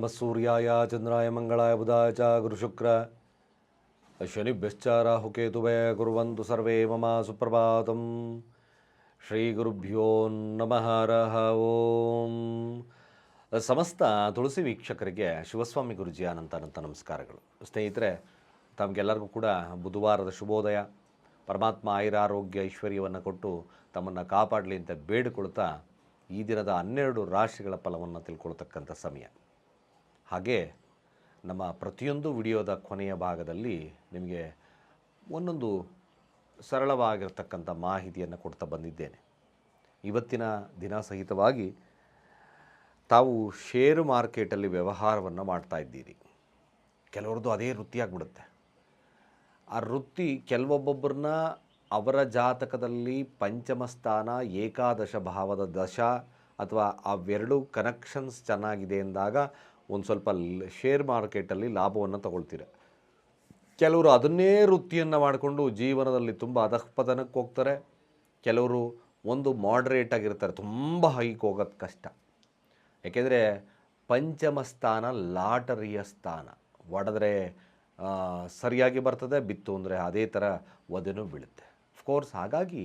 ನಮಃ ಸೂರ್ಯಾಯ ಚಂದ್ರಾಯ ಮಂಗಳಾಯ ಬುಧಾಯ ಚ ಗುರುಶುಕ್ರ ಶನಿಭ್ಯಶ್ಚ ರಾಹುಕೇತುಭಯ ಕುರುವಂತು ಸರ್ವೇ ಮಮ ಸುಪ್ರಭಾತಂ ಶ್ರೀ ಗುರುಭ್ಯೋ ನಮಃ ರಹ ಓಂ ಸಮಸ್ತ ತುಳಸಿ ವೀಕ್ಷಕರಿಗೆ ಶಿವಸ್ವಾಮಿ ಗುರುಜಿ ಅನಂತ ಅನಂತ ನಮಸ್ಕಾರಗಳು. ಸ್ನೇಹಿತರೆ, ತಮಗೆಲ್ಲರಿಗೂ ಕೂಡ ಬುಧವಾರದ ಶುಭೋದಯ. ಪರಮಾತ್ಮ ಆಯುರಾರೋಗ್ಯ ಐಶ್ವರ್ಯವನ್ನು ಕೊಟ್ಟು ತಮ್ಮನ್ನು ಕಾಪಾಡಲಿ ಅಂತ ಬೇಡಿಕೊಳ್ತಾ ಈ ದಿನದ ಹನ್ನೆರಡು ರಾಶಿಗಳ ಫಲವನ್ನು ತಿಳ್ಕೊಳ್ತಕ್ಕಂಥ ಸಮಯ. ಹಾಗೆ ನಮ್ಮ ಪ್ರತಿಯೊಂದು ವಿಡಿಯೋದ ಕೊನೆಯ ಭಾಗದಲ್ಲಿ ನಿಮಗೆ ಒಂದೊಂದು ಸರಳವಾಗಿರ್ತಕ್ಕಂಥ ಮಾಹಿತಿಯನ್ನು ಕೊಡ್ತಾ ಬಂದಿದ್ದೇನೆ. ಇವತ್ತಿನ ದಿನ ಸಹಿತವಾಗಿ ತಾವು ಷೇರು ಮಾರ್ಕೆಟಲ್ಲಿ ವ್ಯವಹಾರವನ್ನು ಮಾಡ್ತಾ ಇದ್ದೀರಿ. ಕೆಲವ್ರದ್ದು ಅದೇ ವೃತ್ತಿಯಾಗ್ಬಿಡುತ್ತೆ. ಆ ವೃತ್ತಿ ಕೆಲವೊಬ್ಬೊಬ್ಬರನ್ನ ಅವರ ಜಾತಕದಲ್ಲಿ ಪಂಚಮ ಸ್ಥಾನ, ಏಕಾದಶ ಭಾವದ ದಶ ಅಥವಾ ಅವೆರಡು ಕನೆಕ್ಷನ್ಸ್ ಚೆನ್ನಾಗಿದೆ ಎಂದಾಗ ಒಂದು ಸ್ವಲ್ಪ ಶೇರ್ ಮಾರ್ಕೆಟಲ್ಲಿ ಲಾಭವನ್ನು ತಗೊಳ್ತೀರ. ಕೆಲವರು ಅದನ್ನೇ ವೃತ್ತಿಯನ್ನು ಮಾಡಿಕೊಂಡು ಜೀವನದಲ್ಲಿ ತುಂಬ ಅಧಃಪತನಕ್ಕೆ ಹೋಗ್ತಾರೆ. ಕೆಲವರು ಒಂದು ಮಾಡ್ರೇಟ್ ಆಗಿರ್ತಾರೆ. ತುಂಬ ಹೈಕ್ ಹೋಗೋದು ಕಷ್ಟ. ಏಕೆಂದರೆ ಪಂಚಮ ಸ್ಥಾನ ಲಾಟರಿಯ ಸ್ಥಾನ. ಒಡೆದ್ರೆ ಸರಿಯಾಗಿ ಬರ್ತದೆ, ಬಿತ್ತು ಅಂದರೆ ಅದೇ ಥರ ಒದೆನೂ ಬೀಳುತ್ತೆ. ಅಫ್ಕೋರ್ಸ್ ಹಾಗಾಗಿ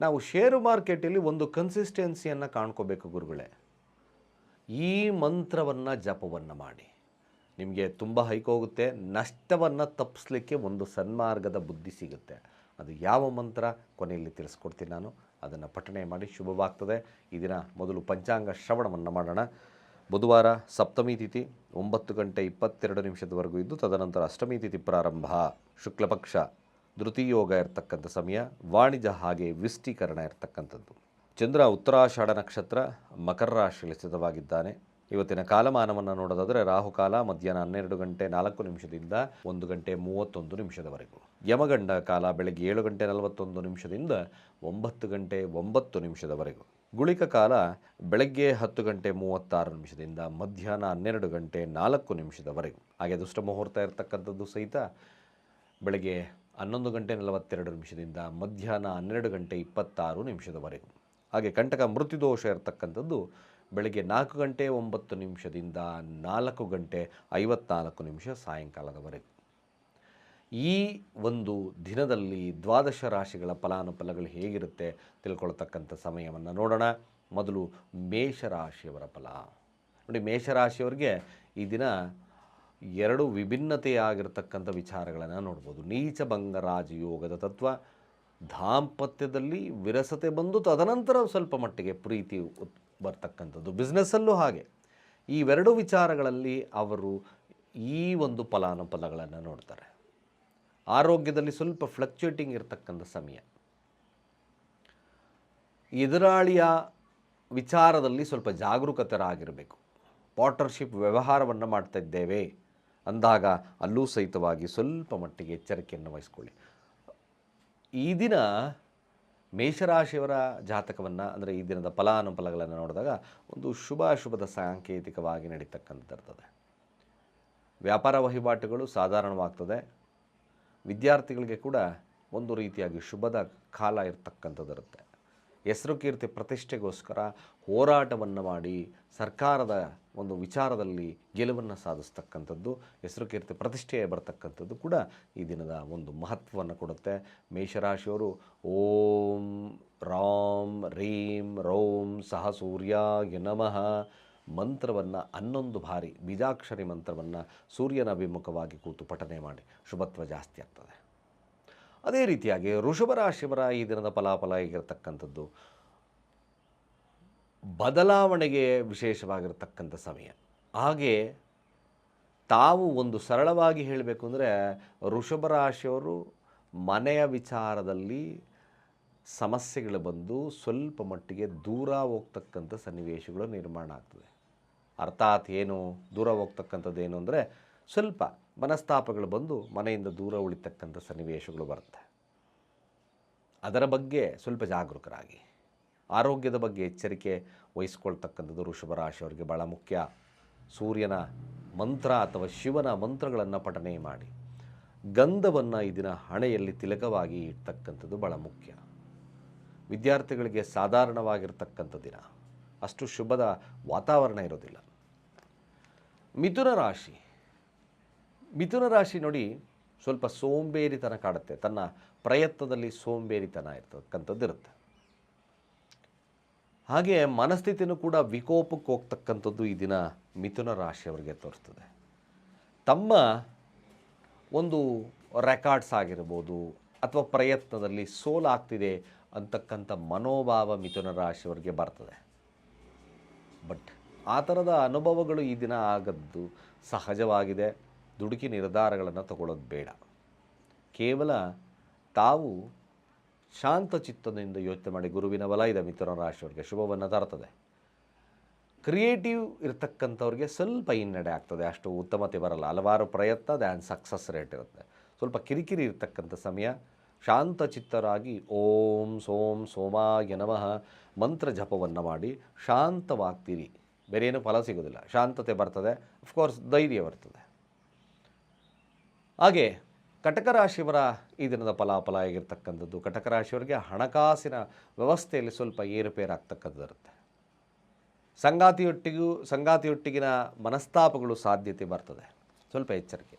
ನಾವು ಷೇರು ಮಾರ್ಕೆಟಲ್ಲಿ ಒಂದು ಕನ್ಸಿಸ್ಟೆನ್ಸಿಯನ್ನು ಕಾಣ್ಕೋಬೇಕು ಗುರುಗಳೇ. ಈ ಮಂತ್ರವನ್ನು ಜಪವನ್ನು ಮಾಡಿ. ನಿಮಗೆ ತುಂಬ ಹೈಕ್ ಹೋಗುತ್ತೆ ನಷ್ಟವನ್ನು ತಪ್ಪಿಸ್ಲಿಕ್ಕೆ ಒಂದು ಸನ್ಮಾರ್ಗದ ಬುದ್ಧಿ ಸಿಗುತ್ತೆ. ಅದು ಯಾವ ಮಂತ್ರ? ಕೊನೆಯಲ್ಲಿ ತಿಳಿಸ್ಕೊಡ್ತೀನಿ ನಾನು. ಅದನ್ನು ಪಠಣೆ ಮಾಡಿ ಶುಭವಾಗ್ತದೆ. ಈ ದಿನ ಮೊದಲು ಪಂಚಾಂಗ ಶ್ರವಣವನ್ನು ಮಾಡೋಣ. ಬುಧವಾರ ಸಪ್ತಮಿ ತಿಥಿ, ಒಂಬತ್ತು ಗಂಟೆ ಇಪ್ಪತ್ತೆರಡು ನಿಮಿಷದವರೆಗೂ ಇದ್ದು, ತದನಂತರ ಅಷ್ಟಮಿ ತಿಥಿ ಪ್ರಾರಂಭ. ಶುಕ್ಲಪಕ್ಷ, ಧೃತಿಯೋಗ ಇರತಕ್ಕಂಥ ಸಮಯ, ವಾಣಿಜ್ಯ ಹಾಗೆ ವಿಷ್ಟೀಕರಣ ಇರತಕ್ಕಂಥದ್ದು. ಚಂದ್ರ ಉತ್ತರಾಷಾಢ ನಕ್ಷತ್ರ ಮಕರ ರಾಶಿಯಲ್ಲಿ ಸ್ಥಿತವಾಗಿದ್ದಾನೆ. ಇವತ್ತಿನ ಕಾಲಮಾನವನ್ನು ನೋಡೋದಾದರೆ ರಾಹುಕಾಲ ಮಧ್ಯಾಹ್ನ ಹನ್ನೆರಡು ಗಂಟೆ ನಾಲ್ಕು ನಿಮಿಷದಿಂದ ಒಂದು ಗಂಟೆ ಮೂವತ್ತೊಂದು ನಿಮಿಷದವರೆಗೂ. ಯಮಗಂಡ ಕಾಲ ಬೆಳಗ್ಗೆ ಏಳು ಗಂಟೆ ನಲವತ್ತೊಂದು ನಿಮಿಷದಿಂದ ಒಂಬತ್ತು ಗಂಟೆ ಒಂಬತ್ತು ನಿಮಿಷದವರೆಗೂ. ಗುಳಿಕ ಕಾಲ ಬೆಳಗ್ಗೆ ಹತ್ತು ಗಂಟೆ ಮೂವತ್ತಾರು ನಿಮಿಷದಿಂದ ಮಧ್ಯಾಹ್ನ ಹನ್ನೆರಡು ಗಂಟೆ ನಾಲ್ಕು ನಿಮಿಷದವರೆಗೂ. ಹಾಗೆ ದುಷ್ಟ ಮುಹೂರ್ತ ಇರತಕ್ಕಂಥದ್ದು ಸಹಿತ ಬೆಳಗ್ಗೆ ಹನ್ನೊಂದು ಗಂಟೆ ನಲವತ್ತೆರಡು ನಿಮಿಷದಿಂದ ಮಧ್ಯಾಹ್ನ ಹನ್ನೆರಡು ಗಂಟೆ ಇಪ್ಪತ್ತಾರು ನಿಮಿಷದವರೆಗೂ. ಹಾಗೆ ಕಂಟಕ ಮೃತ್ಯುದೋಷ ಇರತಕ್ಕಂಥದ್ದು ಬೆಳಗ್ಗೆ ನಾಲ್ಕು ಗಂಟೆ ಒಂಬತ್ತು ನಿಮಿಷದಿಂದ ನಾಲ್ಕು ಗಂಟೆ ಐವತ್ನಾಲ್ಕು ನಿಮಿಷ ಸಾಯಂಕಾಲದವರೆಗೆ. ಈ ಒಂದು ದಿನದಲ್ಲಿ ದ್ವಾದಶ ರಾಶಿಗಳ ಫಲಾನುಫಲಗಳು ಹೇಗಿರುತ್ತೆ ತಿಳ್ಕೊಳ್ತಕ್ಕಂಥ ಸಮಯವನ್ನು ನೋಡೋಣ. ಮೊದಲು ಮೇಷರಾಶಿಯವರ ಫಲ. ನೋಡಿ, ಮೇಷರಾಶಿಯವರಿಗೆ ಈ ದಿನ ಎರಡು ವಿಭಿನ್ನತೆಯಾಗಿರ್ತಕ್ಕಂಥ ವಿಚಾರಗಳನ್ನು ನೋಡ್ಬೋದು. ನೀಚ ಭಂಗ ಯೋಗದ ತತ್ವ ದಾಂಪತ್ಯದಲ್ಲಿ ವಿರಸತೆ ಬಂದು ತದನಂತರ ಸ್ವಲ್ಪ ಮಟ್ಟಿಗೆ ಪ್ರೀತಿ ಬರ್ತಕ್ಕಂಥದ್ದು. ಬಿಸ್ನೆಸ್ಸಲ್ಲೂ ಹಾಗೆ. ಇವೆರಡು ವಿಚಾರಗಳಲ್ಲಿ ಅವರು ಈ ಒಂದು ಫಲಾನುಫಲಗಳನ್ನು ನೋಡ್ತಾರೆ. ಆರೋಗ್ಯದಲ್ಲಿ ಸ್ವಲ್ಪ ಫ್ಲಕ್ಚುಯೇಟಿಂಗ್ ಇರತಕ್ಕಂಥ ಸಮಯ. ಎದುರಾಳಿಯ ವಿಚಾರದಲ್ಲಿ ಸ್ವಲ್ಪ ಜಾಗರೂಕತರಾಗಿರಬೇಕು. ಪಾರ್ಟ್ನರ್ಶಿಪ್ ವ್ಯವಹಾರವನ್ನು ಮಾಡ್ತಾ ಇದ್ದೇವೆ. ಅಂದಾಗ ಅಲ್ಲೂ ಸಹಿತವಾಗಿ ಸ್ವಲ್ಪ ಮಟ್ಟಿಗೆ ಎಚ್ಚರಿಕೆಯನ್ನು ವಹಿಸ್ಕೊಳ್ಳಿ. ಈ ದಿನ ಮೇಷರಾಶಿಯವರ ಜಾತಕವನ್ನು, ಅಂದರೆ ಈ ದಿನದ ಫಲಾನುಫಲಗಳನ್ನು ನೋಡಿದಾಗ ಒಂದು ಶುಭ ಅಶುಭದ ಸಾಂಕೇತಿಕವಾಗಿ ನಡೀತಕ್ಕಂಥದ್ದಿರ್ತದೆ. ವ್ಯಾಪಾರ ವಹಿವಾಟುಗಳು ಸಾಧಾರಣವಾಗ್ತದೆ. ವಿದ್ಯಾರ್ಥಿಗಳಿಗೆ ಕೂಡ ಒಂದು ರೀತಿಯಾಗಿ ಶುಭದ ಕಾಲ ಇರತಕ್ಕಂಥದ್ದಿರುತ್ತೆ. ಹೆಸರು ಕೀರ್ತಿ ಪ್ರತಿಷ್ಠೆಗೋಸ್ಕರ ಹೋರಾಟವನ್ನು ಮಾಡಿ ಸರ್ಕಾರದ ಒಂದು ವಿಚಾರದಲ್ಲಿ ಗೆಲುವನ್ನು ಸಾಧಿಸ್ತಕ್ಕಂಥದ್ದು, ಹೆಸರು ಕೀರ್ತಿ ಪ್ರತಿಷ್ಠೆಯ ಬರತಕ್ಕಂಥದ್ದು ಕೂಡ ಈ ದಿನದ ಒಂದು ಮಹತ್ವವನ್ನು ಕೊಡುತ್ತೆ. ಮೇಷರಾಶಿಯವರು ಓಂ ರಾಮ್ ರೀಂ ರೋಂ ಸಹ ಸೂರ್ಯಾಯ ನಮಃ ಮಂತ್ರವನ್ನು ಹನ್ನೊಂದು ಬಾರಿ, ಬೀಜಾಕ್ಷರಿ ಮಂತ್ರವನ್ನು ಸೂರ್ಯನ ಅಭಿಮುಖವಾಗಿ ಕೂತು ಪಠನೆ ಮಾಡಿ. ಶುಭತ್ವ ಜಾಸ್ತಿ ಆಗ್ತದೆ. ಅದೇ ರೀತಿಯಾಗಿ ಋಷಭ ರಾಶಿಯವರ ಈ ದಿನದ ಫಲಾಫಲ ಆಗಿರತಕ್ಕಂಥದ್ದು ಬದಲಾವಣೆಗೆ ವಿಶೇಷವಾಗಿರ್ತಕ್ಕಂಥ ಸಮಯ. ಹಾಗೆ ತಾವು ಒಂದು ಸರಳವಾಗಿ ಹೇಳಬೇಕು ಅಂದರೆ ಋಷಭ ರಾಶಿಯವರು ಮನೆಯ ವಿಚಾರದಲ್ಲಿ ಸಮಸ್ಯೆಗಳು ಬಂದು ಸ್ವಲ್ಪ ಮಟ್ಟಿಗೆ ದೂರ ಹೋಗ್ತಕ್ಕಂಥ ಸನ್ನಿವೇಶಗಳು ನಿರ್ಮಾಣ ಆಗ್ತದೆ. ಅರ್ಥಾತ್ ಏನು? ದೂರ ಹೋಗ್ತಕ್ಕಂಥದ್ದು ಏನು ಅಂದರೆ ಸ್ವಲ್ಪ ಮನಸ್ತಾಪಗಳು ಬಂದು ಮನೆಯಿಂದ ದೂರ ಉಳಿತಕ್ಕಂಥ ಸನ್ನಿವೇಶಗಳು ಬರುತ್ತೆ. ಅದರ ಬಗ್ಗೆ ಸ್ವಲ್ಪ ಜಾಗರೂಕರಾಗಿ. ಆರೋಗ್ಯದ ಬಗ್ಗೆ ಎಚ್ಚರಿಕೆ ವಹಿಸ್ಕೊಳ್ತಕ್ಕಂಥದ್ದು ವೃಷಭ ರಾಶಿಯವರಿಗೆ ಭಾಳ ಮುಖ್ಯ. ಸೂರ್ಯನ ಮಂತ್ರ ಅಥವಾ ಶಿವನ ಮಂತ್ರಗಳನ್ನು ಪಠನೆ ಮಾಡಿ. ಗಂಧವನ್ನು ಈ ದಿನ ಹಣೆಯಲ್ಲಿ ತಿಲಕವಾಗಿ ಇಡ್ತಕ್ಕಂಥದ್ದು ಭಾಳ ಮುಖ್ಯ. ವಿದ್ಯಾರ್ಥಿಗಳಿಗೆ ಸಾಧಾರಣವಾಗಿರ್ತಕ್ಕಂಥ ದಿನ. ಅಷ್ಟು ಶುಭದ ವಾತಾವರಣ ಇರೋದಿಲ್ಲ. ಮಿಥುನ ರಾಶಿ. ಮಿಥುನ ರಾಶಿ ನೋಡಿ ಸ್ವಲ್ಪ ಸೋಂಬೇರಿತನ ಕಾಡುತ್ತೆ. ತನ್ನ ಪ್ರಯತ್ನದಲ್ಲಿ ಸೋಂಬೇರಿತನ ಇರ್ತಕ್ಕಂಥದ್ದು ಇರುತ್ತೆ. ಹಾಗೆ ಮನಸ್ಥಿತಿನೂ ಕೂಡ ವಿಕೋಪಕ್ಕೆ ಹೋಗ್ತಕ್ಕಂಥದ್ದು ಈ ದಿನ ಮಿಥುನ ರಾಶಿಯವರಿಗೆ ತೋರಿಸ್ತದೆ. ತಮ್ಮ ಒಂದು ರೆಕಾರ್ಡ್ಸ್ ಆಗಿರ್ಬೋದು ಅಥವಾ ಪ್ರಯತ್ನದಲ್ಲಿ ಸೋಲಾಗ್ತಿದೆ ಅಂತಕ್ಕಂಥ ಮನೋಭಾವ ಮಿಥುನ ರಾಶಿಯವರಿಗೆ ಬರ್ತದೆ. ಬಟ್ ಆ ಥರದ ಅನುಭವಗಳು ಈ ದಿನ ಆಗದ್ದು ಸಹಜವಾಗಿದೆ. ದುಡುಕಿ ನಿರ್ಧಾರಗಳನ್ನು ತಗೊಳ್ಳೋದು ಬೇಡ. ಕೇವಲ ತಾವು ಶಾಂತ ಚಿತ್ತದಿಂದ ಯೋಚನೆ ಮಾಡಿ ಗುರುವಿನ ಬಲ ಇದೆ ಮಿಥುನ ರಾಶಿಯವರಿಗೆ. ಶುಭವನ್ನು ತರ್ತದೆ ಕ್ರಿಯೇಟಿವ್ ಇರ್ತಕ್ಕಂಥವ್ರಿಗೆ ಸ್ವಲ್ಪ ಹಿನ್ನಡೆ ಆಗ್ತದೆ. ಅಷ್ಟು ಉತ್ತಮತೆ ಬರಲ್ಲ. ಹಲವಾರು ಪ್ರಯತ್ನ ದ್ಯಾನ್ ಸಕ್ಸಸ್ ರೇಟ್ ಇರುತ್ತೆ. ಸ್ವಲ್ಪ ಕಿರಿಕಿರಿ ಇರ್ತಕ್ಕಂಥ ಸಮಯ, ಶಾಂತ ಚಿತ್ತರಾಗಿ ಓಂ ಸೋಂ ಸೋಮಾಯ ನಮಃ ಮಂತ್ರ ಜಪವನ್ನು ಮಾಡಿ ಶಾಂತವಾಗ್ತೀರಿ. ಏನು ಫಲ ಸಿಗೋದಿಲ್ಲ. ಶಾಂತತೆ ಬರ್ತದೆ. ಅಫ್ಕೋರ್ಸ್ ಧೈರ್ಯ ಬರ್ತದೆ. ಹಾಗೆ ಕಟಕ ರಾಶಿಯವರ ಈ ದಿನದ ಫಲಾಫಲ ಆಗಿರ್ತಕ್ಕಂಥದ್ದು ಕಟಕ ರಾಶಿಯವರಿಗೆ ಹಣಕಾಸಿನ ವ್ಯವಸ್ಥೆಯಲ್ಲಿ ಸ್ವಲ್ಪ ಏರುಪೇರಾಗ್ತಕ್ಕಂಥದ್ದು ಇರುತ್ತೆ ಸಂಗಾತಿಯೊಟ್ಟಿಗೂ ಸಂಗಾತಿಯೊಟ್ಟಿಗಿನ ಮನಸ್ತಾಪಗಳು ಸಾಧ್ಯತೆ ಬರ್ತದೆ. ಸ್ವಲ್ಪ ಎಚ್ಚರಿಕೆ.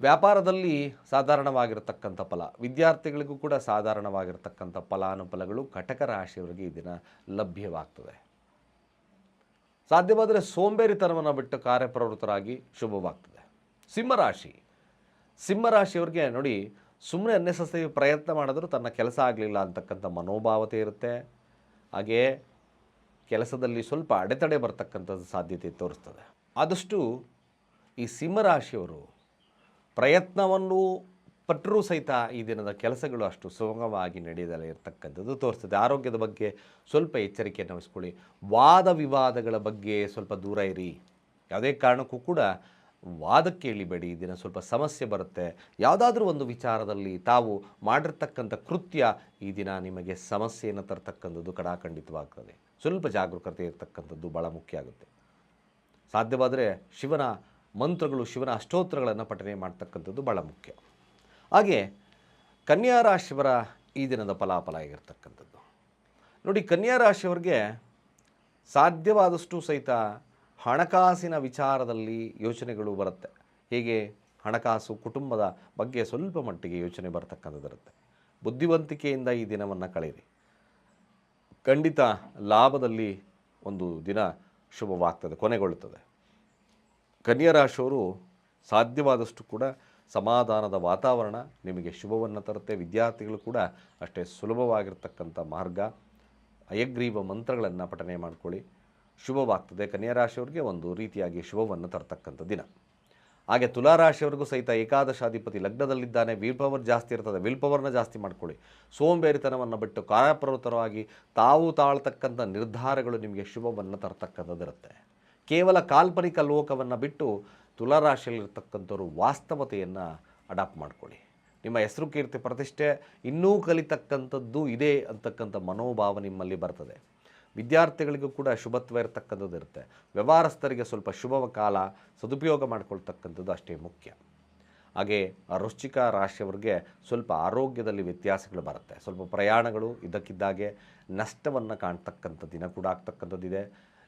ವ್ಯಾಪಾರದಲ್ಲಿ ಸಾಧಾರಣವಾಗಿರತಕ್ಕಂಥ ಫಲ, ವಿದ್ಯಾರ್ಥಿಗಳಿಗೂ ಕೂಡ ಸಾಧಾರಣವಾಗಿರತಕ್ಕಂಥ ಫಲಾನುಫಲಗಳು ಕಟಕ ರಾಶಿಯವರಿಗೆ ಈ ದಿನ ಲಭ್ಯವಾಗ್ತದೆ. ಸಾಧ್ಯವಾದರೆ ಸೋಂಬೇರಿತನವನ್ನು ಬಿಟ್ಟು ಕಾರ್ಯಪ್ರವೃತ್ತರಾಗಿ ಶುಭವಾಗ್ತದೆ. ಸಿಂಹರಾಶಿ. ಸಿಂಹರಾಶಿಯವ್ರಿಗೆ ನೋಡಿ ಸುಮ್ಮನೆ ಅನ್ನೆಸರಿ ಪ್ರಯತ್ನ ಮಾಡಿದ್ರು ತನ್ನ ಕೆಲಸ ಆಗಲಿಲ್ಲ ಅಂತಕ್ಕಂಥ ಮನೋಭಾವತೆ ಇರುತ್ತೆ. ಹಾಗೆಯೇ ಕೆಲಸದಲ್ಲಿ ಸ್ವಲ್ಪ ಅಡೆತಡೆ ಬರ್ತಕ್ಕಂಥದ್ದು ಸಾಧ್ಯತೆ ತೋರಿಸ್ತದೆ. ಆದಷ್ಟು ಈ ಸಿಂಹರಾಶಿಯವರು ಪ್ರಯತ್ನವನ್ನು ಪಟ್ಟರೂ ಸಹಿತ ಈ ದಿನದ ಕೆಲಸಗಳು ಅಷ್ಟು ಸುಗಮವಾಗಿ ನಡೆಯದಲ್ಲ ಇರತಕ್ಕಂಥದ್ದು ತೋರಿಸ್ತದೆ. ಆರೋಗ್ಯದ ಬಗ್ಗೆ ಸ್ವಲ್ಪ ಎಚ್ಚರಿಕೆಯನ್ನು ವಹಿಸ್ಕೊಳ್ಳಿ. ವಾದ ವಿವಾದಗಳ ಬಗ್ಗೆ ಸ್ವಲ್ಪ ದೂರ ಇರಿ. ಯಾವುದೇ ಕಾರಣಕ್ಕೂ ಕೂಡ ವಾದಕ್ಕೆ ಇಳಿಬೇಡಿ ದಿನ ಸ್ವಲ್ಪ ಸಮಸ್ಯೆ ಬರುತ್ತೆ. ಯಾವುದಾದ್ರೂ ಒಂದು ವಿಚಾರದಲ್ಲಿ ತಾವು ಮಾಡಿರ್ತಕ್ಕಂಥ ಕೃತ್ಯ ಈ ದಿನ ನಿಮಗೆ ಸಮಸ್ಯೆಯನ್ನು ತರ್ತಕ್ಕಂಥದ್ದು ಕಡಾಖಂಡಿತವಾಗ್ತದೆ. ಸ್ವಲ್ಪ ಜಾಗರೂಕತೆ ಇರತಕ್ಕಂಥದ್ದು ಭಾಳ ಮುಖ್ಯ ಆಗುತ್ತೆ. ಸಾಧ್ಯವಾದರೆ ಶಿವನ ಮಂತ್ರಗಳು, ಶಿವನ ಅಷ್ಟೋತ್ರಗಳನ್ನು ಪಠನೆ ಮಾಡ್ತಕ್ಕಂಥದ್ದು ಭಾಳ ಮುಖ್ಯ. ಹಾಗೆ ಕನ್ಯಾ ರಾಶಿಯವರ ಈ ದಿನದ ಫಲಾಫಲ ಆಗಿರ್ತಕ್ಕಂಥದ್ದು. ನೋಡಿ, ಕನ್ಯಾ ರಾಶಿಯವರಿಗೆ ಸಾಧ್ಯವಾದಷ್ಟು ಸಹಿತ ಹಣಕಾಸಿನ ವಿಚಾರದಲ್ಲಿ ಯೋಚನೆಗಳು ಬರುತ್ತೆ. ಹೀಗೆ? ಹಣಕಾಸು ಕುಟುಂಬದ ಬಗ್ಗೆ ಸ್ವಲ್ಪ ಮಟ್ಟಿಗೆ ಯೋಚನೆ ಬರ್ತಕ್ಕಂಥದ್ದು ಇರುತ್ತೆ. ಬುದ್ಧಿವಂತಿಕೆಯಿಂದ ಈ ದಿನವನ್ನು ಕಳೆಯಿರಿ. ಖಂಡಿತ ಲಾಭದಲ್ಲಿ ಒಂದು ದಿನ ಶುಭವಾಗ್ತದೆ, ಕೊನೆಗೊಳ್ಳುತ್ತದೆ. ಕನ್ಯಾ ರಾಶಿಯವರು ಸಾಧ್ಯವಾದಷ್ಟು ಕೂಡ ಸಮಾಧಾನದ ವಾತಾವರಣ ನಿಮಗೆ ಶುಭವನ್ನು ತರುತ್ತೆ. ವಿದ್ಯಾರ್ಥಿಗಳು ಕೂಡ ಅಷ್ಟೇ ಸುಲಭವಾಗಿರ್ತಕ್ಕಂಥ ಮಾರ್ಗ. ಅಯಗ್ರೀವ ಮಂತ್ರಗಳನ್ನು ಪಠನೆ ಮಾಡ್ಕೊಳ್ಳಿ. ಶುಭವಾಗ್ತದೆ. ಕನ್ಯಾ ರಾಶಿಯವರಿಗೆ ಒಂದು ರೀತಿಯಾಗಿ ಶುಭವನ್ನು ತರ್ತಕ್ಕಂಥ ದಿನ. ಹಾಗೆ ತುಲಾರಾಶಿಯವರೆಗೂ ಸಹಿತ ಏಕಾದಶಾಧಿಪತಿ ಲಗ್ನದಲ್ಲಿದ್ದಾನೆ. ವಿಲ್ ಪವರ್ ಜಾಸ್ತಿ ಇರ್ತದೆ. ವಿಲ್ ಪವರ್ನ ಜಾಸ್ತಿ ಮಾಡ್ಕೊಳ್ಳಿ. ಸೋಂಬೇರಿತನವನ್ನು ಬಿಟ್ಟು ಕಾರ್ಯಪ್ರವೃತ್ತರವಾಗಿ ತಾವು ತಾಳ್ತಕ್ಕಂಥ ನಿರ್ಧಾರಗಳು ನಿಮಗೆ ಶುಭವನ್ನು ತರ್ತಕ್ಕಂಥದ್ದಿರುತ್ತೆ. ಕೇವಲ ಕಾಲ್ಪನಿಕ ಲೋಕವನ್ನು ಬಿಟ್ಟು ತುಲಾರಾಶಿಯಲ್ಲಿರ್ತಕ್ಕಂಥವ್ರು ವಾಸ್ತವತೆಯನ್ನು ಅಡಾಪ್ಟ್ ಮಾಡ್ಕೊಳ್ಳಿ. ನಿಮ್ಮ ಹೆಸರು ಕೀರ್ತಿ ಪ್ರತಿಷ್ಠೆ ಇನ್ನೂ ಕಲಿತಕ್ಕಂಥದ್ದು ಇದೆ ಅಂತಕ್ಕಂಥ ಮನೋಭಾವ ನಿಮ್ಮಲ್ಲಿ ಬರ್ತದೆ. ವಿದ್ಯಾರ್ಥಿಗಳಿಗೂ ಕೂಡ ಶುಭತ್ವ ಇರತಕ್ಕಂಥದ್ದು ಇರುತ್ತೆ. ವ್ಯವಹಾರಸ್ಥರಿಗೆ ಸ್ವಲ್ಪ ಶುಭ ಕಾಲ, ಸದುಪಯೋಗ ಮಾಡಿಕೊಳ್ತಕ್ಕಂಥದ್ದು ಅಷ್ಟೇ ಮುಖ್ಯ. ಹಾಗೆ ವೃಶ್ಚಿಕ ರಾಶಿಯವರಿಗೆ ಸ್ವಲ್ಪ ಆರೋಗ್ಯದಲ್ಲಿ ವ್ಯತ್ಯಾಸಗಳು ಬರುತ್ತೆ. ಸ್ವಲ್ಪ ಪ್ರಯಾಣಗಳು ಇದ್ದಕ್ಕಿದ್ದಾಗೆ ನಷ್ಟವನ್ನು ಕಾಣ್ತಕ್ಕಂಥ ದಿನ ಕೂಡ ಆಗ್ತಕ್ಕಂಥದ್ದಿದೆ.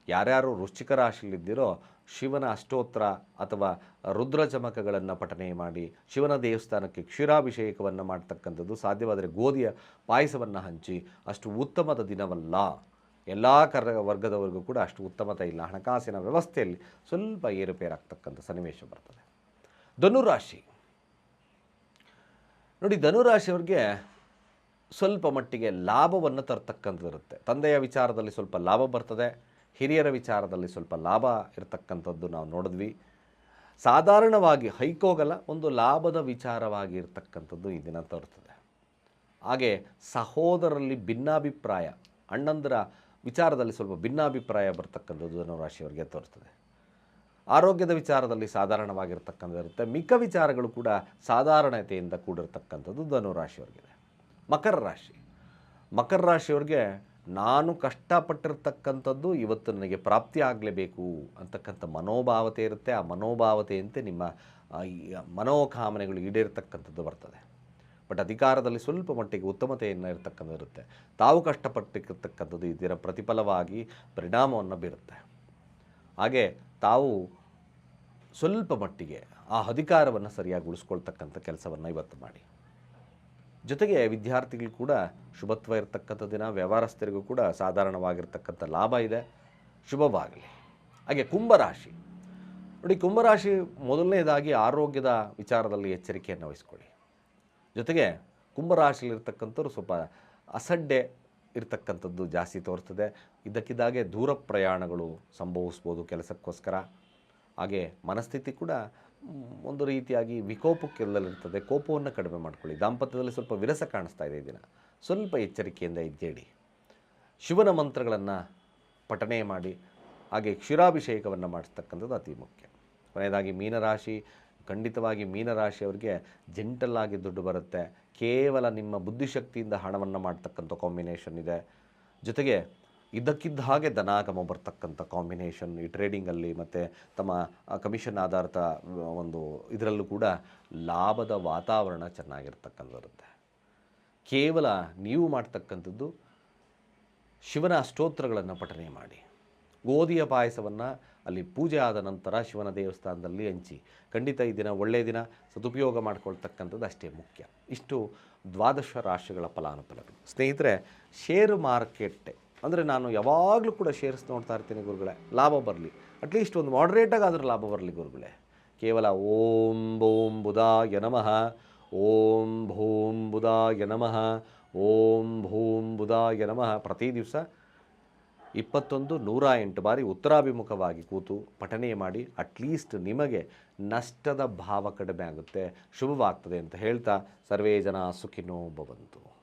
ಯಾರ್ಯಾರು ವೃಶ್ಚಿಕ ರಾಶಿಯಲ್ಲಿದ್ದೀರೋ ಶಿವನ ಅಷ್ಟೋತ್ರ ಅಥವಾ ರುದ್ರ ಚಮಕಗಳನ್ನು ಪಠನೆ ಮಾಡಿ, ಶಿವನ ದೇವಸ್ಥಾನಕ್ಕೆ ಕ್ಷೀರಾಭಿಷೇಕವನ್ನು ಮಾಡ್ತಕ್ಕಂಥದ್ದು ಸಾಧ್ಯವಾದರೆ ಗೋಧಿಯ ಪಾಯಸವನ್ನು ಹಂಚಿ ಅಷ್ಟು ಉತ್ತಮದ ದಿನವಲ್ಲ. ಎಲ್ಲ ಕರ ವರ್ಗದವರೆಗೂ ಕೂಡ ಅಷ್ಟು ಉತ್ತಮತೆ ಇಲ್ಲ. ಹಣಕಾಸಿನ ವ್ಯವಸ್ಥೆಯಲ್ಲಿ ಸ್ವಲ್ಪ ಏರುಪೇರಾಗ್ತಕ್ಕಂಥ ಸನ್ನಿವೇಶ ಬರ್ತದೆ. ಧನುರಾಶಿ. ನೋಡಿ, ಧನುರಾಶಿಯವ್ರಿಗೆ ಸ್ವಲ್ಪ ಮಟ್ಟಿಗೆ ಲಾಭವನ್ನು ತರ್ತಕ್ಕಂಥದ್ದಿರುತ್ತೆ. ತಂದೆಯ ವಿಚಾರದಲ್ಲಿ ಸ್ವಲ್ಪ ಲಾಭ ಬರ್ತದೆ. ಹಿರಿಯರ ವಿಚಾರದಲ್ಲಿ ಸ್ವಲ್ಪ ಲಾಭ ಇರತಕ್ಕಂಥದ್ದು ನಾವು ನೋಡಿದ್ವಿ. ಸಾಧಾರಣವಾಗಿ ಹೈಕೋಗಲ ಒಂದು ಲಾಭದ ವಿಚಾರವಾಗಿ ಇರತಕ್ಕಂಥದ್ದು ಈ ದಿನ ತೋರ್ತದೆ. ಹಾಗೆ ಸಹೋದರಲ್ಲಿ ಭಿನ್ನಾಭಿಪ್ರಾಯ, ಅಣ್ಣಂದರ ವಿಚಾರದಲ್ಲಿ ಸ್ವಲ್ಪ ಭಿನ್ನಾಭಿಪ್ರಾಯ ಬರ್ತಕ್ಕಂಥದ್ದು ಧನುರಾಶಿಯವರಿಗೆ ತೋರ್ತದೆ. ಆರೋಗ್ಯದ ವಿಚಾರದಲ್ಲಿ ಸಾಧಾರಣವಾಗಿರ್ತಕ್ಕಂಥದ್ದು ಇರುತ್ತೆ. ಮಿಕ್ಕ ವಿಚಾರಗಳು ಕೂಡ ಸಾಧಾರಣತೆಯಿಂದ ಕೂಡಿರ್ತಕ್ಕಂಥದ್ದು ಧನುರಾಶಿಯವರಿಗಿದೆ ಮಕರ ರಾಶಿ. ಮಕರ ರಾಶಿಯವ್ರಿಗೆ ನಾನು ಕಷ್ಟಪಟ್ಟಿರ್ತಕ್ಕಂಥದ್ದು ಇವತ್ತು ನನಗೆ ಪ್ರಾಪ್ತಿ ಆಗಲೇಬೇಕು ಅಂತಕ್ಕಂಥ ಮನೋಭಾವತೆ ಇರುತ್ತೆ. ಆ ಮನೋಭಾವತೆಯಂತೆ ನಿಮ್ಮ ಮನೋಕಾಮನೆಗಳು ಈಡೇರ್ತಕ್ಕಂಥದ್ದು ಬರ್ತದೆ. ಬಟ್ ಅಧಿಕಾರದಲ್ಲಿ ಸ್ವಲ್ಪ ಮಟ್ಟಿಗೆ ಉತ್ತಮತೆಯನ್ನು ಇರತಕ್ಕಂಥದ್ದು ಇರುತ್ತೆ ತಾವು ಕಷ್ಟಪಟ್ಟಿರ್ತಕ್ಕಂಥದ್ದು ಇದರ ಪ್ರತಿಫಲವಾಗಿ ಪರಿಣಾಮವನ್ನು ಬೀರುತ್ತೆ. ಹಾಗೆ ತಾವು ಸ್ವಲ್ಪ ಮಟ್ಟಿಗೆ ಆ ಅಧಿಕಾರವನ್ನು ಸರಿಯಾಗಿ ಉಳಿಸ್ಕೊಳ್ತಕ್ಕಂಥ ಕೆಲಸವನ್ನು ಇವತ್ತು ಮಾಡಿ. ಜೊತೆಗೆ ವಿದ್ಯಾರ್ಥಿಗಳು ಕೂಡ ಶುಭತ್ವ ಇರತಕ್ಕಂಥ ದಿನ, ವ್ಯವಹಾರಸ್ಥರಿಗೂ ಕೂಡ ಸಾಧಾರಣವಾಗಿರ್ತಕ್ಕಂಥ ಲಾಭ ಇದೆ, ಶುಭವಾಗಲಿ. ಹಾಗೆ ಕುಂಭರಾಶಿ. ನೋಡಿ, ಕುಂಭರಾಶಿ ಮೊದಲನೇದಾಗಿ ಆರೋಗ್ಯದ ವಿಚಾರದಲ್ಲಿ ಎಚ್ಚರಿಕೆಯನ್ನು ವಹಿಸ್ಕೊಳ್ಳಿ. ಜೊತೆಗೆ ಕುಂಭರಾಶಿಯಲ್ಲಿರ್ತಕ್ಕಂಥವ್ರು ಸ್ವಲ್ಪ ಅಸಡ್ಡೆ ಇರತಕ್ಕಂಥದ್ದು ಜಾಸ್ತಿ ತೋರ್ತದೆ ಇದಕ್ಕಿದ್ದಾಗೆ ದೂರ ಪ್ರಯಾಣಗಳು ಸಂಭವಿಸ್ಬೋದು ಕೆಲಸಕ್ಕೋಸ್ಕರ. ಹಾಗೆ ಮನಸ್ಥಿತಿ ಕೂಡ ಒಂದು ರೀತಿಯಾಗಿ ವಿಕೋಪಕ್ಕೆಲ್ಲಲಿರ್ತದೆ ಕೋಪವನ್ನು ಕಡಿಮೆ ಮಾಡ್ಕೊಳ್ಳಿ. ದಾಂಪತ್ಯದಲ್ಲಿ ಸ್ವಲ್ಪ ವಿರಸ ಕಾಣಿಸ್ತಾ ಇದೆ ಈ ದಿನ. ಸ್ವಲ್ಪ ಎಚ್ಚರಿಕೆಯಿಂದ ಇದ್ದೇಳಿ ಶಿವನ ಮಂತ್ರಗಳನ್ನು ಪಠನೆ ಮಾಡಿ. ಹಾಗೆ ಕ್ಷೀರಾಭಿಷೇಕವನ್ನು ಮಾಡಿಸ್ತಕ್ಕಂಥದ್ದು ಅತಿ ಮುಖ್ಯ. ಕೊನೆಯದಾಗಿ ಮೀನರಾಶಿ ಖಂಡಿತವಾಗಿ ಮೀನರಾಶಿಯವರಿಗೆ ಜೆಂಟಲ್ಲಾಗಿ ದುಡ್ಡು ಬರುತ್ತೆ. ಕೇವಲ ನಿಮ್ಮ ಬುದ್ಧಿಶಕ್ತಿಯಿಂದ ಹಣವನ್ನು ಮಾಡ್ತಕ್ಕಂಥ ಕಾಂಬಿನೇಷನ್ ಇದೆ. ಜೊತೆಗೆ ಇದ್ದಕ್ಕಿದ್ದ ಹಾಗೆ ಧನಾಗಮ ಬರ್ತಕ್ಕಂಥ ಕಾಂಬಿನೇಷನ್ ಈ ಟ್ರೇಡಿಂಗಲ್ಲಿ ಮತ್ತು ತಮ್ಮ ಕಮಿಷನ್ ಆಧಾರಿತ ಒಂದು ಇದರಲ್ಲೂ ಕೂಡ ಲಾಭದ ವಾತಾವರಣ ಚೆನ್ನಾಗಿರ್ತಕ್ಕಂಥದ್ದಿರುತ್ತೆ. ಕೇವಲ ನೀವು ಮಾಡ್ತಕ್ಕಂಥದ್ದು ಶಿವನ ಸ್ತೋತ್ರಗಳನ್ನು ಪಠನೆ ಮಾಡಿ. ಗೋಧಿಯ ಪಾಯಸವನ್ನು ಅಲ್ಲಿ ಪೂಜೆ ಆದ ನಂತರ ಶಿವನ ದೇವಸ್ಥಾನದಲ್ಲಿ ಹಂಚಿ. ಖಂಡಿತ ಈ ದಿನ ಒಳ್ಳೆಯ ದಿನ. ಸದುಪಯೋಗ ಮಾಡಿಕೊಳ್ತಕ್ಕಂಥದ್ದು ಅಷ್ಟೇ ಮುಖ್ಯ. ಇಷ್ಟು ದ್ವಾದಶ ರಾಶಿಗಳ ಫಲಾನುಫಲಗಳು ಸ್ನೇಹಿತರೆ ಷೇರು ಮಾರ್ಕೆಟ್ ಅಂದರೆ ನಾನು ಯಾವಾಗಲೂ ಕೂಡ ಶೇರ್ಸ್ ನೋಡ್ತಾ ಇರ್ತೀನಿ ಗುರುಗಳೇ. ಲಾಭ ಬರಲಿ. ಅಟ್ಲೀಸ್ಟ್ ಒಂದು ಮಾಡ್ರೇಟಾಗಿ ಆದರೂ ಲಾಭ ಬರಲಿ ಗುರುಗಳೇ. ಕೇವಲ ಓಂ ಭೂಂ ಬುಧಾಯ ನಮಃ. ಓಂ ಭೂಂ ಬುಧಾಯ ನಮಃ. ಓಂ ಭೂಂ ಬುಧಾಯ ನಮಃ. ಪ್ರತಿ ದಿವಸ ಇಪ್ಪತ್ತೊಂದು ನೂರ ಎಂಟು ಬಾರಿ ಉತ್ತರಾಭಿಮುಖವಾಗಿ ಕೂತು ಪಠನೆ ಮಾಡಿ ಅಟ್ಲೀಸ್ಟ್ ನಿಮಗೆ ನಷ್ಟದ ಭಾವ ಕಡಿಮೆ ಆಗುತ್ತೆ, ಶುಭವಾಗ್ತದೆ ಅಂತ ಹೇಳ್ತಾ ಸರ್ವೇ ಜನ ಸುಖಿನೋ ಭವಂತು.